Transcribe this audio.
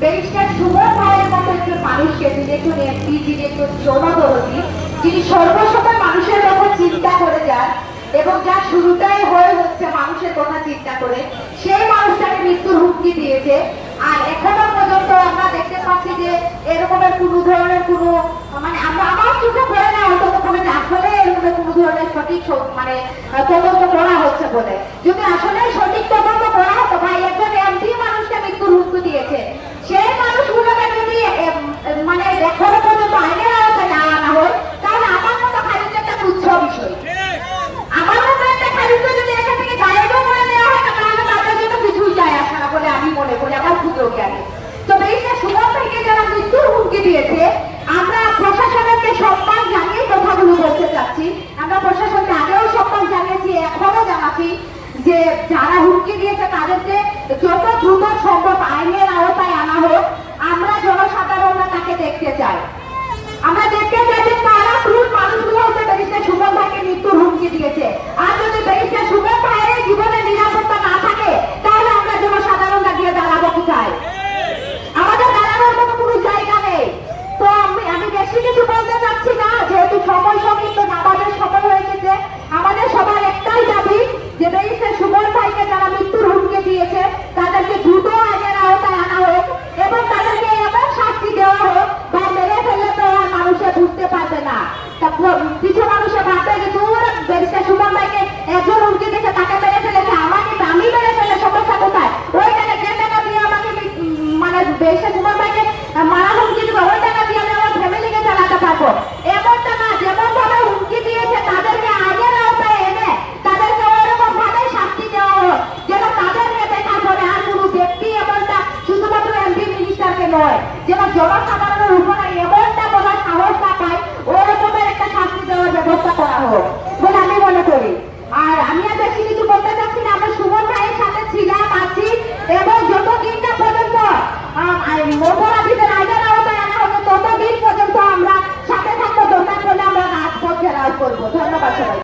Barrister Suman ভাইয়ের মতো একজন মানুষকে যিনি একজন এমপি যিনি একজন জনদরদী, যিনি সর্বসময় মানুষের কথা চিন্তা করে যান এবং যা শুরুটাই হয়ে হচ্ছে মানুষের কথা চিন্তা করে। সেই মানুষটাকে মৃত্যুর হুমকি দিয়েছে। আর এখনও পর্যন্ত আমরা দেখতে পাচ্ছি যে এরকমের কোনো ধরনের কোনো মানে আমরা আমার চোখে পড়ে না, অন্তত কোনো আসলে এরকমের কোনো ধরনের সঠিক মানে তদন্ত করা হচ্ছে বলে। যদি আসলে সঠিক তদন্ত করা হতো ভাই একজন এমপি মানুষকে মৃত্যুর হুমকি দিয়েছে সেই মানুষগুলোকে যদি এম, এম, মানে এখনও পর্যন্ত আইনের আওতায় না আনা হয় তাহলে আমার মতো খালিদ একটা তুচ্ছ বিষয় আমার মতো একটা খালিদকে যদি এখান থেকে গায়েবও করে দেওয়া হয় তাহলে তাদের জন্য কিছুই যায় আসে না বলে আমি মনে করি আমার ক্ষুদ্র জ্ঞানে তবে এই যে সুমন থেকে যারা মৃত্যুর হুমকি দিয়েছে আমরা প্রশাসনকে সম্মান জানিয়ে কথাগুলো বলতে চাচ্ছি আমরা প্রশাসনকে আগেও সম্মান জানিয়েছি এখনও জানাচ্ছি যে যারা হুমকি দিয়েছে তাদেরকে যত দ্রুত সম্ভব আইনের আওতায় আনা হোক। আমরা জনসাধারণরা তাকে দেখতে চাই আমরা দেখতে চাই যে কারা ক্রুর মানুষগুলো হচ্ছে ব্যারিস্টার সুমন ভাইকে মৃত্যুর হুমকি দিয়েছে আর যদি ব্যারিস্টার সুমন ভাইয়ের জীবনের নিরাপত্তা না থাকে তাহলে আমরা জনসাধারণরা গিয়ে দাঁড়াবো কোথায় আমাদের দাঁড়ানোর মতো কোনো জায়গা নেই তো আমি আমি বেশি কিছু বলতে চাচ্ছি না যেহেতু সময় সংক্ষিপ্ত নামাজের সময় হয়ে গেছে আমাদের সবার একটাই দাবি যে ব্যারিস্টার সুমন ভাইকে যারা মৃত্যুর হুমকি দিয়েছে তাদেরকে দ্রুত আইনের আওতায় আনা হোক এবং তাদেরকে এমন শাস্তি দেওয়া হোক বা মেরে ফেললে তো আর মানুষে বুঝতে পারবে না তারপর কিছু মানুষে ভাববে যে দূর ব্যারিস্টার সুমন ভাইকে একজন হুমকি দিয়েছে, তাকে মেরে ফেলেছে, আমাকে আমি মেরে ফেলে সমস্যা কোথায়? ওই টাকা যে টাকা দিয়ে আমাকে মানে ব্যারিস্টার সুমন ভাইকে মারা হুমকি দিবে? ওই টাকা দিয়ে আমি আমার ফ্যামিলিকে চালাতে পারব? এমনটা না যেমন ভাবে হুমকি দিয়েছে, তাদেরকে আইনের আওতায় এনে, তাদেরকে ওরকম ভাবে শাস্তি দেওয়া হোক, যেন তাদেরকে দেখার পরে আর কোনো ব্যক্তি এমনটা শুধুমাত্র এমপি মিনিস্টারকে নয়, যেন জনসাধারণের উপরে এমনটা বলার সাহস না পায় আমরা সুমন ভাইয়ের সাথে ছিলাম আছি এবং যতদিন না পর্যন্ত অপরাধীদের আইনের